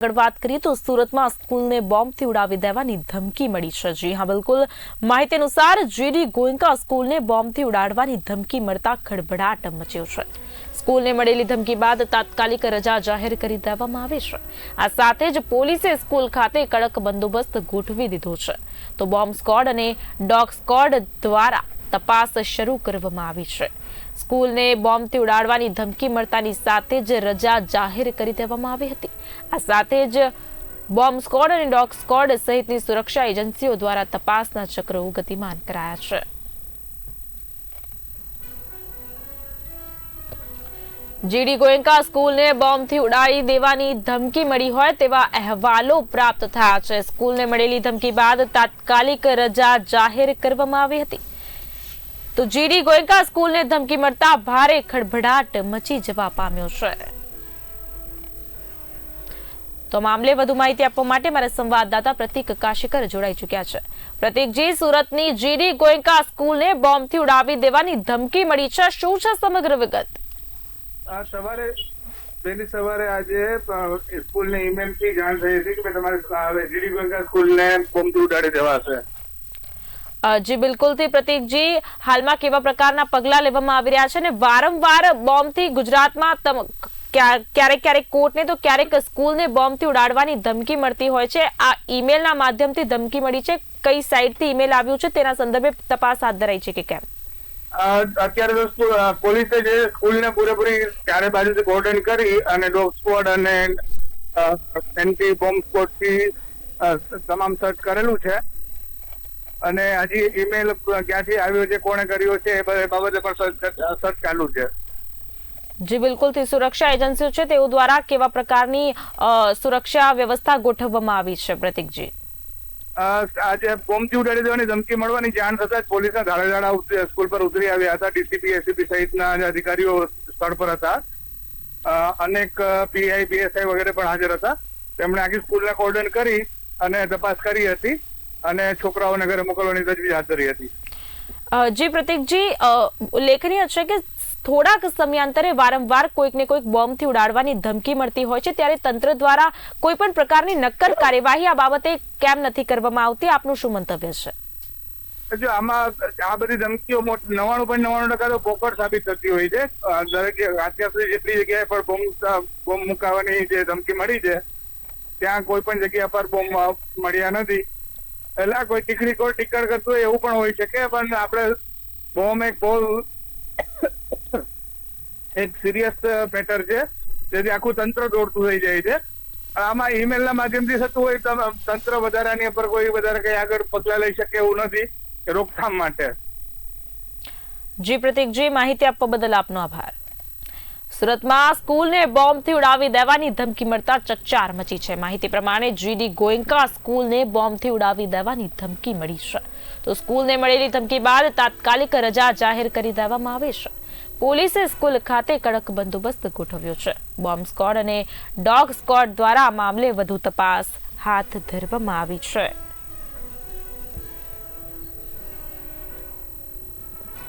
આગળ વાત કરીએ તો સુરતમાં સ્કૂલને બોમ્બથી ઉડાવી દેવાની ધમકી મળી છે. જી હા, બિલકુલ. માહિતી અનુસાર જીડી ગોયંકા સ્કૂલને બોમ્બથી ઉડાડવાની ધમકી મળતા ખળભળાટ મચ્યો છે. સ્કૂલને મળેલી ધમકી બાદ તાત્કાલિક રજા જાહેર કરી દેવામાં આવી છે. આ સાથે જ પોલીસે સ્કૂલ ખાતે કડક બંદોબસ્ત ગોઠવી દીધો છે. તો બોમ્બ સ્કોડ અને ડોગ સ્કોડ દ્વારા તપાસ શરૂ કરવામાં આવી છે. સ્કૂલને બોમ્બથી ઉડાડવાની ધમકી મળતાની સાથે જ રજા જાહેર કરી દેવામાં આવી હતી. આ સાથે જ બોમ્બ સ્કોડ અને ડોગ સ્કોડ સહિતની સુરક્ષા એજન્સીઓ દ્વારા તપાસના ચક્રો ગતિમાન કરાયા છે. જીડી ગોયંકા સ્કૂલને બોમ્બથી ઉડાડી દેવાની ધમકી મળી હોય તેવા અહેવાલો પ્રાપ્ત થયા છે. સ્કૂલને મળેલી ધમકી બાદ તાત્કાલિક રજા જાહેર કરવામાં આવી હતી. તો જીડી ગોયંકા સ્કૂલને ધમકી મળતા ભારે ખળભળાટ મચી જવા પામ્યો છે. તો મામલે વધુ માહિતી આપવા માટે મારા સંવાદદાતા પ્રતિક કાશીકર જોડાઈ ચુક્યા છે. પ્રતિકજી સુરતની જીડી ગોયંકા સ્કૂલને બોમ્બથી ઉડાવી દેવાની ધમકી મળી છે. શું છે સમગ્ર વિગત? સવારે પેલી સવારે આજે સ્કૂલને ઈમેલથી જાણ થઈ હતી કે તમારે જીડી ગોયંકા સ્કૂલને બોમ્બથી ઉડાડી દેવાશે જી બિલકુલથી પ્રતિકજી, હાલમાં કેવા પ્રકારના પગલા લેવામાં આવી રહ્યા છે? અને વારંવાર બોમ્બથી ગુજરાતમાં તમ- ક્યા- ક્યારેક ક્યારેક કોર્ટને તો ક્યારેક સ્કૂલને બોમ્બથી ઉડાડવાની ધમકી મળતી હોય છે. આ ઈમેલના માધ્યમથી ધમકી મળી છે. કઈ સાઇટથી ઈમેલ આવ્યું છે? તેના સંદર્ભે તપાસ હાથ ધરાઈ છે કે કેમ? અત્યારે દોસ્તો પોલીસે જે સ્કૂલને પૂરેપૂરી ચારે બાજુથી કોર્ડન કરી અને ડોગ સ્કોડ અને એન્ટી બોમ્બ સ્ક્વોડથી તમામ સર્ચ કરેલું છે. અને હજી ઈમેલ ક્યાંથી આવ્યો છે કોણે કર્યો છે એ બાબતે પણ સર્ચ ચાલુ છે. જી બિલકુલથી સુરક્ષા એજન્સીઓ છે તેઓ દ્વારા કેવા પ્રકારની સુરક્ષા વ્યવસ્થા ગોઠવવામાં આવી છે પ્રતિકજી? આજે બોમ્બથી ઉડાડી દેવાની ધમકી મળવાની જાણ થતા જ પોલીસના ધાડા ધાડા સ્કૂલ પર ઉતરી આવ્યા હતા ડીસીપી એસીપી સહિતના અધિકારીઓ સ્થળ પર હતા. અનેક પીઆઈ પીએસઆઈ વગેરે પણ હાજર હતા. તેમણે આખી સ્કૂલને કોર્ડન કરી અને તપાસ કરી હતી. અને છોકરાઓને ઘરે મોકલવાની તજવીજ હાથ ધરી હતી. જી પ્રતિકજી ઉલ્લેખનીય છે કે થોડાક સમયાંતરે વારંવાર કોઈક ને કોઈક બોમ્બથી ઉડાડવાની ધમકી મળતી હોય છે ત્યારે તંત્ર દ્વારા કોઈ પણ પ્રકારની નક્કર કાર્યવાહી આ બાબતે કેમ નથી કરવામાં આવતી? આપનું શું મંતવ્ય છે? જો આમાં આ બધી ધમકીઓ નવાણું પણ નવાણું ટકા તો પોકળ સાબિત થતી હોય છે. દરેક અત્યાર સુધી જેટલી જગ્યાએ પણ બોમ્બ બોમ્બ મુકાવાની જે ધમકી મળી છે ત્યાં કોઈ પણ જગ્યા પર બોમ્બ મળ્યા નથી. આ કોઈ ટીકડી કોઈ ટીકડ કરતું હોય એવું પણ હોઈ શકે, પણ આપણે બોમ્બ એક બહુ એક સિરિયસ મેટર છે. જેથી આખું તંત્ર દોડતું થઈ જાય છે. આમાં ઈમેલના માધ્યમથી થતું હોય તંત્ર વધારાની ઉપર પર કોઈ વધારે કઈ આગળ પગલા લઈ શકે એવું નથી રોકથામ માટે. જી પ્રતિકજી, માહિતી આપવા બદલ આપનો આભાર. સુરતમાં સ્કૂલને બોમ્બથી ઉડાવી દેવાની ધમકી મળતા ચકચાર મચી છે. માહિતી પ્રમાણે જીડી ગોયંકા સ્કૂલને બોમ્બથી ઉડાવી દેવાની ધમકી મળી છે. તો સ્કૂલને મળેલી ધમકી બાદ તાત્કાલિક રજા જાહેર કરી દેવામાં આવે છે. પોલીસે સ્કૂલ ખાતે કડક બંદોબસ્ત ગોઠવ્યો છે. બોમ્બ સ્કોડ અને ડોગ સ્કોડ દ્વારા મામલે વધુ તપાસ હાથ ધરવામાં આવી છે.